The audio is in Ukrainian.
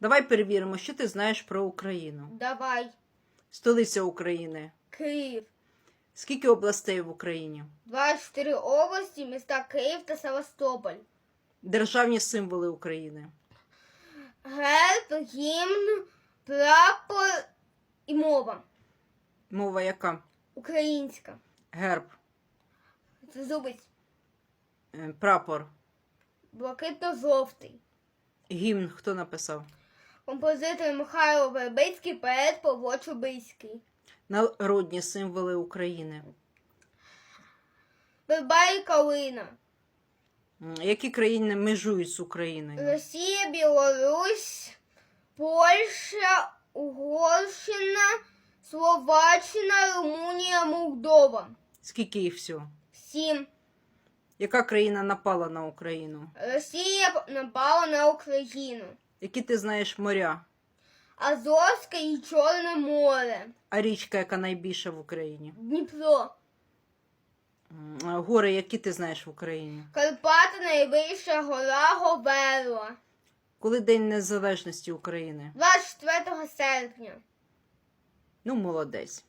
Давай перевіримо, що ти знаєш про Україну. Давай. Столиця України. Київ. Скільки областей в Україні? 24 області, міста Київ та Севастополь. Державні символи України. Герб, гімн, прапор і мова. Мова яка? Українська. Герб, Зубець. е, прапор, Блакитно-жовтий. гімн. Хто написав? Композитор Михайло Вербицький, поет Павло Чубиський. Народні символи України. Верба і калина. Які країни межують з Україною? Росія, Білорусь, Польща, Угорщина, Словаччина, Румунія, Молдова. Скільки їх всього? Сім. Яка країна напала на Україну? Росія напала на Україну. Які ти знаєш моря? Азовське і Чорне море. А річка, яка найбільша в Україні? Дніпро. М, а Гори, які ти знаєш в Україні? Карпати найвища гора Говерла. Коли День Незалежності України? 24 серпня. Ну, молодець.